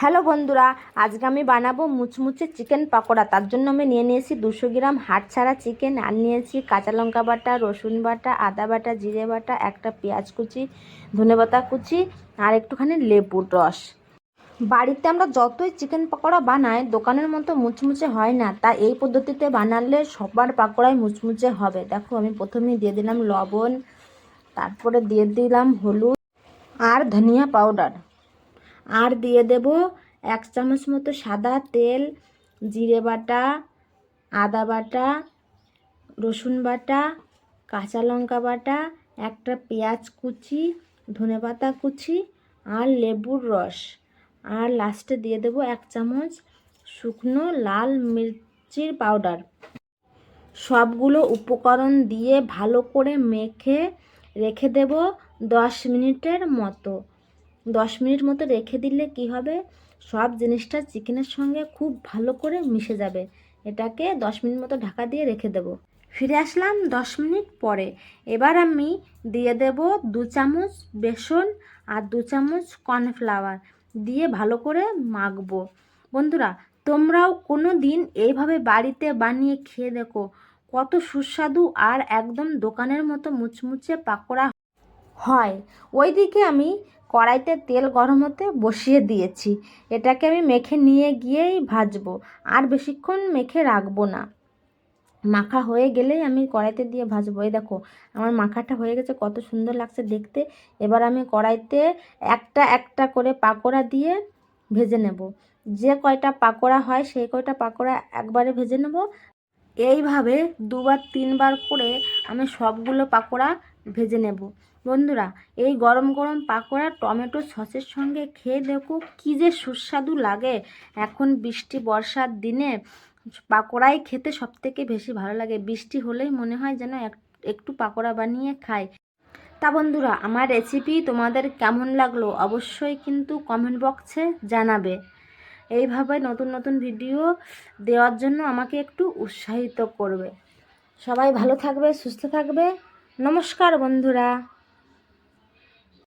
Hello বন্ধুরা, আজকে আমি বানাবো মুচমুচে চিকেন পকোড়া। তার জন্য আমি নিয়ে নিয়েছি দুশো গ্রাম হাট ছাড়া চিকেন, আর নিয়েছি কাঁচা লঙ্কা বাটা, রসুন বাটা, আদা বাটা, জিরে বাটা, একটা পেঁয়াজ কুচি ধনেপাতা কুচি, আর একটুখানি লেবুর রস। বাড়িতে আমরা যতই চিকেন পকোড়া বানাই, দোকানের মতো মুচমুচে হয় না। তা এই পদ্ধতিতে বানালে সবার পাকোড়াই মুচমুচে হবে। দেখো, আমি প্রথমেই দিয়ে দিলাম লবণ, তারপরে দিয়ে দিলাম হলুদ, আর ধনিয়া পাউডার। আর দিয়ে দেব এক চামচ মতো সাদা তেল, জিরে বাটা, আদা বাটা, রসুন বাটা, কাঁচা লঙ্কা বাটা, একটা পেঁয়াজ কুচি ধনেপাতা কুচি আর লেবুর রস। আর লাস্টে দিয়ে দেব এক চামচ শুকনো লাল মির্চির পাউডার। সবগুলো উপকরণ দিয়ে ভালো করে মেখে রেখে দেব দশ মিনিটের মতো। দশ মিনিট মতো রেখে দিলে কি হবে? সব জিনিসটা চিকেনের সঙ্গে খুব ভালো করে মিশে যাবে। এটাকে দশ মিনিট মতো ঢাকা দিয়ে রেখে দেব। ফিরে আসলাম দশ মিনিট পরে। এবার আমি দিয়ে দেব দু চামচ বেসন আর দু চামচ কর্নফ্লাওয়ার দিয়ে ভালো করে মাখবো। বন্ধুরা, তোমরাও কোনো দিন এইভাবে বাড়িতে বানিয়ে খেয়ে দেখো। কত সুস্বাদু আর একদম দোকানের মতো মুচমুচে পাকোড়া হয়। ওইদিকে আমি কড়াইতে তেল গরম হতে বসিয়ে দিয়েছি। এটাকে আমি মেখে নিয়ে গিয়েই ভাজবো, আর বেশিক্ষণ মেখে রাখব না। মাখা হয়ে গেলেই আমি কড়াইতে দিয়ে ভাজবো। এই দেখো, আমার মাখাটা হয়ে গেছে, কত সুন্দর লাগছে দেখতে। এবার আমি কড়াইতে একটা একটা করে পাকোড়া দিয়ে ভেজে নেব। যে কয়টা পাকোড়া হয় সেই কয়টা পাকোড়া একবারে ভেজে নেব। এইভাবে দুবার তিনবার করে আমি সবগুলো পাকোড়া ভেজে নেব। বন্ধুরা, এই গরম গরম পাকোড়া, টমেটো সসের সঙ্গে খেয়ে দেখো কী যে সুস্বাদু লাগে। এখন বৃষ্টি, বর্ষার দিনে পাকোড়াই খেতে সবথেকে বেশি ভালো লাগে। বৃষ্টি হলেই মনে হয় যেন এক- একটু পাকোড়া বানিয়ে খাই। তা বন্ধুরা, আমার রেসিপি তোমাদের কেমন লাগল অবশ্যই কিন্তু কমেন্ট বক্সে জানাবে। এইভাবে নতুন নতুন ভিডিও দেওয়ার জন্য আমাকে একটু উৎসাহিত করবে। সবাই ভালো থাকবে, সুস্থ থাকবে। নমস্কার বন্ধুরা।